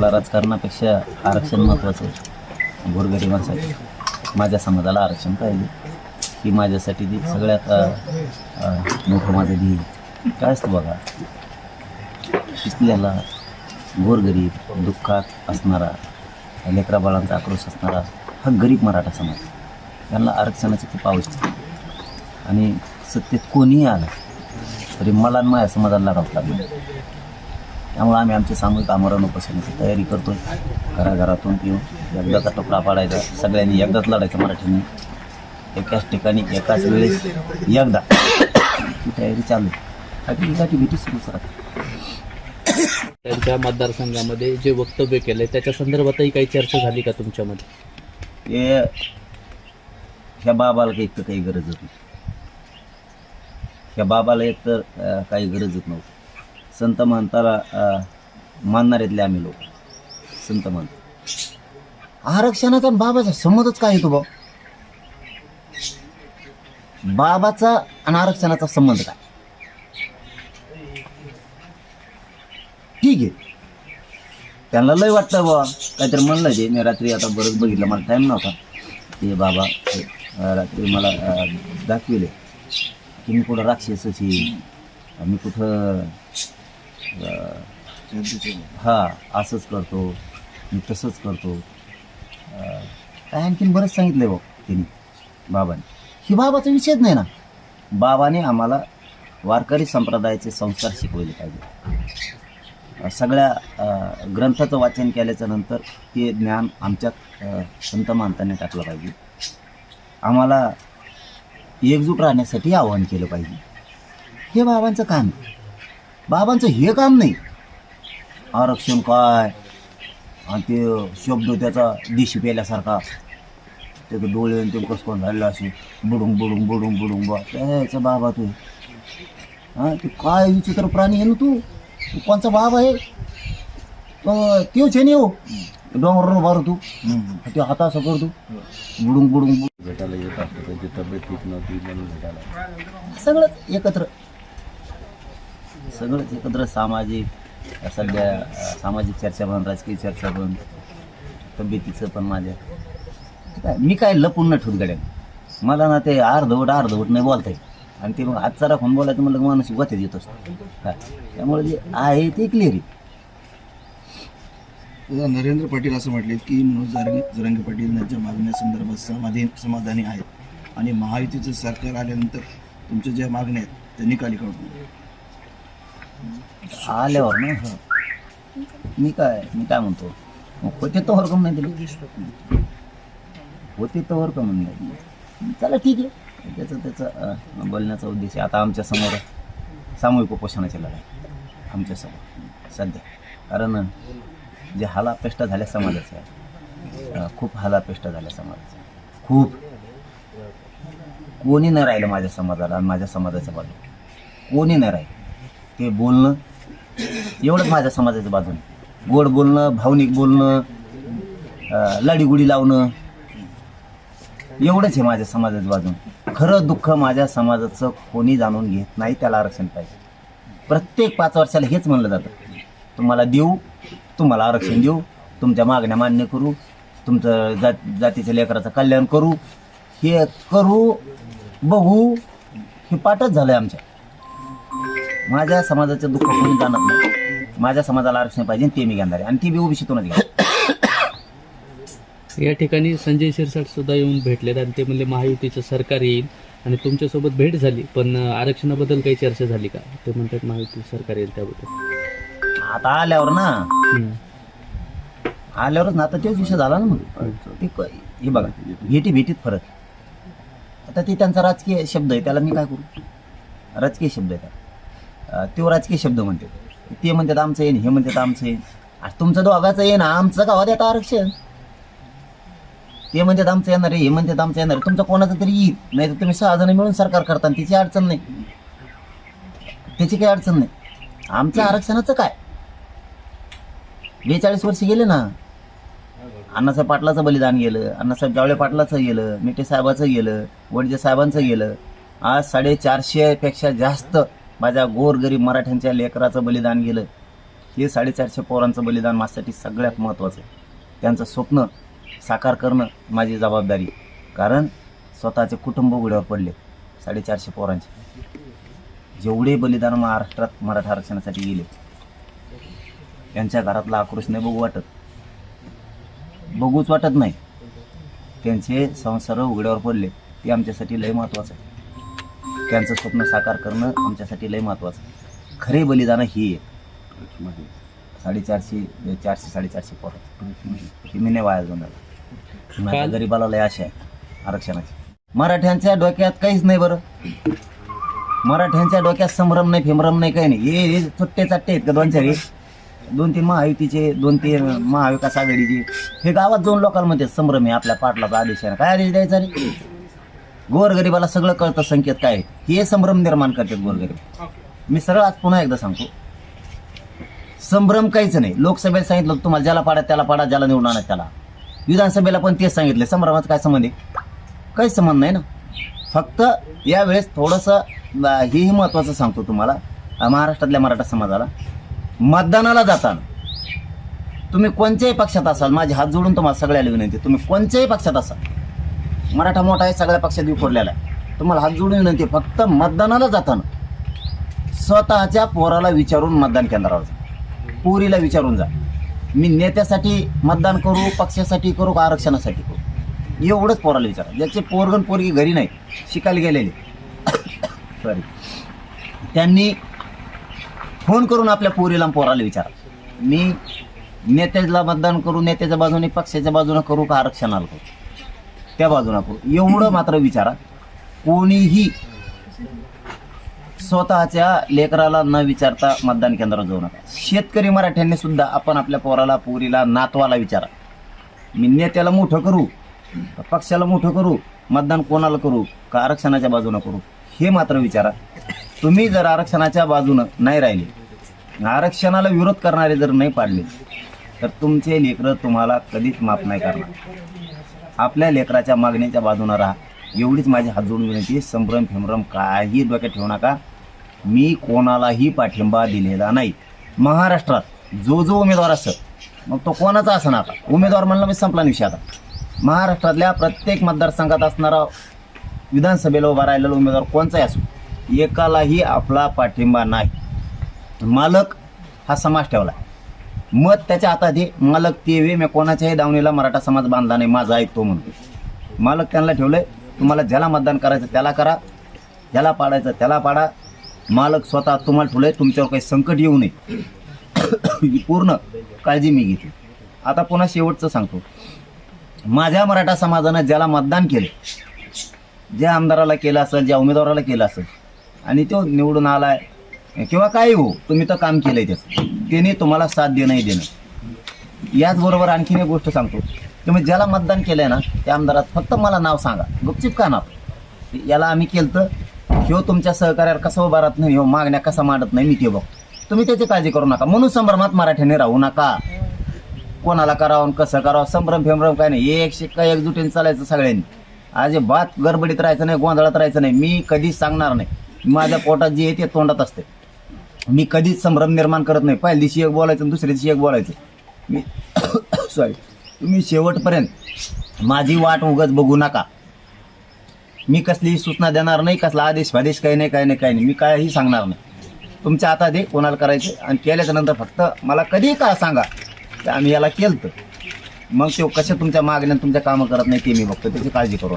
मला राजकारणापेक्षा आरक्षण महत्त्वाचं आहे. गोरगरिबांसाठी. माझ्या समाजाला आरक्षण पाहिजे. ही माझ्यासाठी ती सगळ्यात मोठं माझं ध्येय काय असतं बघा? शिकलेला गोरगरीब दुःखात असणारा लेकरा बाळांचा आक्रोश असणारा हा गरीब मराठा समाज त्यांना आरक्षणाची खूप आवश्यक आणि सत्तेत कोणीही आलं तरी मला माझ्या समाजाला लढावं लागलं. त्यामुळे आम्ही आमचे सामूहिक आमरण उपोषणाची तयारी करतोय. घराघरातून येऊन एकदाचा टोपला पाडायचा सगळ्यांनी एकदाच लढायचं मराठीने. एकाच ठिकाणी एकाच वेळेस एकदा. तयारी चालू आहे. भेटी सुरूच राहते त्यांच्या मतदारसंघामध्ये जे वक्तव्य केलंय त्याच्या संदर्भातही काही चर्चा झाली का तुमच्यामध्ये? हे ह्या बाबाला काही काही गरजच नाही. ह्या बाबाला एक तर काही गरजच नव्हती. संत महंताला अं, मानणाऱ्यातले आम्ही लोक. संत महंत. आरक्षणाचा बाबाचा संबंधच काय येतो भाऊ? बाबाचा आणि आरक्षणाचा संबंध काय? ठीक आहे. त्यांना लय वाटतं बाबा काहीतरी म्हणलं ते मी रात्री आता बरंच बघितलं. मला टाईम नव्हता. ते बाबा रात्री मला दाखविले. की मी कुठं राक्षसची मी कुठं हा. असंच करतो. मी तसंच करतो. अं, काय आणखीन बरंच सांगितलं भाऊ तिने बाबाने. ही बाबाचा विषयच नाही ना. बाबाने आम्हाला वारकरी संप्रदायाचे संस्कार शिकवले पाहिजे. सगळ्या ग्रंथाचं वाचन केल्याच्यानंतर ते ज्ञान आमच्यात अ, संत मानताने टाकलं पाहिजे. आम्हाला एकजूट राहण्यासाठी आवाहन केलं पाहिजे. हे बाबांचं काम आहे. बाबांचं हे काम नाही. आरक्षण काय? आणि ते शब्द त्याचा दिशी पेल्यासारखा. त्याचं डोळे आणि ते कसं झालेलं असे. बुडून बुडून बुडून बुडून बा त्याचा बाबा तू. हां ते काय विचित्र प्राणी आहे ना तू? तू कोणचा बाब आहे? त्योच आहे ना हो. डोंगरावर बारू तू ते हाता असं करतो. बुडून बुडून बुडून भेटायला येत असतो त्यांची तब्येत ठीक नव्हती म्हणून भेटायला. सगळंच एकत्र. सगळंच एकत्र सामाजिक सध्या सामाजिक चर्चा पण राजकीय चर्चा पण तब्येतीचं पण माझ्या. काय मी काय लपून न ठेवत गड्या. मला ना ते अर्धवट अर्धवट नाही बोलता येत. आणि ते मग आजचा राखून बोलायचं म्हणलं की माणूस गोत्यात येत असतो. काय त्यामुळे जे आहे ते क्लिअर आहे. नरेंद्र पाटील असं म्हटले की मनोज जारंगे जरांगे पाटील यांच्या मागण्यासंदर्भात समाधी समाधानी आहेत. आणि महायुतीचं सरकार आल्यानंतर तुमच्या ज्या मागण्या आहेत त्या निकाली काढून आल्यावर ना? मी काय मी काय म्हणतो? मग होते तर वर्ग नाही दिले होते तर वर्ग नाही चला ठीक आहे. त्याचं त्याचं अं, बोलण्याचा उद्देश आहे. आता आमच्यासमोर सामूहिक उपोषणाची लढाई आमच्यासमोर. सध्या. कारण जे हालापेष्टा झाल्या समाजाचे आहे अं, खूप हालापेष्टा झाल्या समाजाचा खूप. कोणी नाही राहिलं माझ्या समाजाला आणि माझ्या समाजाच्या बाजूला. कोणी नाही राहिलं. ते बोलणं एवढंच माझ्या समाजाच्या बाजूने. गोड बोलणं भावनिक बोलणं अं, लाडीगुडी लावणं एवढंच आहे माझ्या समाजाच्या बाजून. खरं दुःख माझ्या समाजाचं कोणी जाणून घेत नाही त्याला आरक्षण पाहिजे. प्रत्येक पाच वर्षाला हेच म्हणलं जातं. तुम्हाला देऊ तुम्हाला आरक्षण देऊ तुमच्या मागण्या मान्य करू तुमचं जात जातीच्या लेकराचं कल्याण करू हे करू बघू हे पाठच झालं आहे आमच्या. माझ्या समाजाचं दुःख कोणी जाणत नाही. माझ्या समाजाला आरक्षण पाहिजे ते मी घेणार आहे. आणि ती बी ओबीसीतूनच घेणार या ठिकाणी संजय शिरसाट सुद्धा येऊन भेटलेत आणि ते म्हणले महायुतीचं सरकार येईल आणि तुमच्यासोबत भेट झाली पण आरक्षणाबद्दल काही चर्चा झाली का? ते म्हणतात महायुतीचं सरकार येईल त्याबद्दल. आता आल्यावर ना? हम्म. आल्यावरच ना आता तोच विषय झाला ना मग. ते क- हे बघा भेटी भेटीत फरक आता ते त्यांचा राजकीय शब्द आहे त्याला मी काय करू? राजकीय शब्द आहे त्या तो राजकीय शब्द म्हणतात. ते म्हणतात आमचं येईन हे म्हणतात आमचं येईन आज तुमचं दोघाचं येईन आमचं गावात येतं आरक्षण. ते म्हणतात आमचं येणार आहे हे म्हणतात आमचं येणार तुमचं कोणाचं तरी येईल. नाही तर तुम्ही सहा जण मिळून सरकार करता तिची अडचण नाही. त्याची काही अडचण नाही. आमचं आरक्षणाचं काय? बेचाळीस वर्ष गेले ना. अण्णासाहेब पाटलाचं बलिदान गेलं अण्णासाहेब जावळे पाटलाचं गेलं मिठे साहेबाचं गेलं वडजे साहेबांचं गेलं. आज साडेचारशेपेक्षा जास्त माझ्या गोरगरीब मराठ्यांच्या लेकराचं बलिदान गेलं. हे साडेचारशे पोरांचं बलिदान माझ्यासाठी सगळ्यात महत्त्वाचं आहे. त्यांचं स्वप्न साकार करणं माझी जबाबदारी कारण स्वतःचे कुटुंब उघड्यावर पडले साडेचारशे पोरांचे. जेवढे बलिदान महाराष्ट्रात मराठा आरक्षणासाठी गेले त्यांच्या घरातला आक्रोश नाही बघू वाटत. बघूच वाटत नाही. त्यांचे संसार उघड्यावर पडले ते आमच्यासाठी लय महत्त्वाचं आहे. त्यांचं स्वप्न साकार करणं आमच्यासाठी लय महत्त्वाचं आहे खरे बलिदान ही आहे साडेचारशे चारशे साडेचारशे पोरं ही मी नाही वाया काल- गरीबाला लय आशा आहे आरक्षणाची. मराठ्यांच्या डोक्यात काहीच नाही बरं. मराठ्यांच्या डोक्यात संभ्रम नाही फेमरम नाही काही नाही. हे चुट्टे चाट्टे आहेत का दोन चार? दोन तीन महायुतीचे दोन तीन महाविकास आघाडीचे. हे गावात जाऊन म्हणते संभ्रम आहे आपल्या पाटलाचा आदेश आहे काय आदेश द्यायचा रे? गोरगरिबाला सगळं कळतं संकेत काय आहे. हे संभ्रम निर्माण करतात गोरगरीब. मी सरळ आज पुन्हा एकदा सांगतो. संभ्रम काहीच नाही. लोकसभेत सांगितलं होतं तुम्हाला ज्याला पाडा त्याला पाडा ज्याला निवडून आणा त्याला. विधानसभेला पण तेच सांगितलं. संभ्रमाचा काय संबंध आहे? काहीच संबंध नाही ना. फक्त यावेळेस थोडंसं अं, हेही महत्त्वाचं सांगतो तुम्हाला अं, महाराष्ट्रातल्या मराठा समाजाला. मतदानाला जाताना तुम्ही कोणत्याही पक्षात असाल माझे हात जोडून तुम्हाला सगळ्याला विनंती आहे. तुम्ही कोणत्याही पक्षात असाल मराठा मोठा आहे सगळ्या पक्षात विखुरलेला आहे. तुम्हाला हात जोडून विनंती फक्त मतदानाला जाताना स्वतःच्या पोराला विचारून मतदान केंद्रावर जा. पोरीला विचारून जा. मी नेत्यासाठी मतदान करू पक्षासाठी करू का आरक्षणासाठी करू? एवढंच पोराला विचारा. ज्याचे पोरगण पोरगी घरी नाही शिकायला गेलेले. सॉरी त्यांनी फोन करून आपल्या पोरीला पोराला विचारा. मी नेत्याला मतदान करू नेत्याच्या बाजूने पक्षाच्या बाजूने करू का आरक्षणाला करू? त्या बाजूला करू एवढं मात्र विचारा. कोणीही स्वतःच्या लेकराला न विचारता मतदान केंद्रात जाऊ नका. शेतकरी मराठ्यांनी सुद्धा आपण आपल्या पोराला पोरीला नातवाला विचारा. मी नेत्याला मोठं करू पक्षाला मोठं करू मतदान कोणाला करू का आरक्षणाच्या बाजूनं करू हे मात्र विचारा. तुम्ही जर आरक्षणाच्या बाजूनं नाही राहिले आरक्षणाला विरोध करणारे जर नाही पाडले तर तुमचे लेकरं तुम्हाला कधीच माफ नाही करणार. आपल्या लेकराच्या मागणीच्या बाजूनं राहा. एवढीच माझी हात जोडून विनंती संभ्रम फेमरम काही डोक्यात ठेवू नका. मी कोणालाही पाठिंबा दिलेला नाही. महाराष्ट्रात जो जो उमेदवार असत मग तो कोणाचा असं नका उमेदवार म्हणला मी संपला विषय आता. महाराष्ट्रातल्या प्रत्येक मतदारसंघात असणारा विधानसभेला उभा राहिलेला उमेदवार कोणचाही असो एकालाही आपला पाठिंबा नाही. मालक हा समाज ठेवला. मत त्याच्या हातात आहे. मालक ते वे मी कोणाच्याही दावणीला मराठा समाज बांधला नाही माझा ऐकतो म्हणतो मालक त्यांना ठेवलंय तुम्हाला ज्याला मतदान करायचं त्याला करा ज्याला पाडायचं त्याला पाडा. मालक स्वतः तुम्हाला ठेवलंय तुमच्यावर काही संकट येऊ नये. ही पूर्ण काळजी मी घेते. आता पुन्हा शेवटचं सांगतो. माझ्या मराठा समाजानं ज्याला मतदान केलं ज्या आमदाराला केलं असेल ज्या उमेदवाराला केलं असेल आणि तो निवडून आला आहे किंवा काही हो तुम्ही तर काम केलं आहे त्याचं. त्याने तुम्हाला साथ देणंही देणं. याचबरोबर आणखीन एक गोष्ट सांगतो. तुम्ही ज्याला मतदान केलंय ना त्या आमदारात फक्त मला नाव सांगा. गुपचिप का नाव? याला आम्ही केलं ह्यो तुमच्या सहकार्यावर कसं उभारत नाही ह्यो मागण्या कसा मांडत नाही मी ते बघ तुम्ही त्याची काळजी करू नका. म्हणून संभ्रमात मराठ्याने राहू नका. कोणाला करावं आणि कसं करावं संभ्रम फेमरम काय नाही. एक शिक्का एकजुटीने चालायचं सगळ्यांनी. आज बात गडबडीत राहायचं नाही गोंधळात राहायचं नाही. मी कधीच सांगणार नाही. माझ्या पोटात जे आहे ते तोंडात असते. मी कधीच संभ्रम निर्माण करत नाही. पहिल्या दिवशी एक बोलायचं आणि दुसऱ्या दिवशी एक बोलायचं. मी सॉरी तुम्ही शेवटपर्यंत माझी वाट उगच बघू नका. मी कसलीही सूचना देणार नाही कसला आदेश फादेश काही नाही काही नाही काही नाही. मी काहीही सांगणार नाही. तुमच्या हातात आहे कोणाला करायचे? आणि केल्याच्यानंतर फक्त मला कधीही का सांगा. की आम्ही याला केलं मग ते कशा तुमच्या मागण्या तुमच्या कामं करत नाही ते मी बघतो. त्याची काळजी करू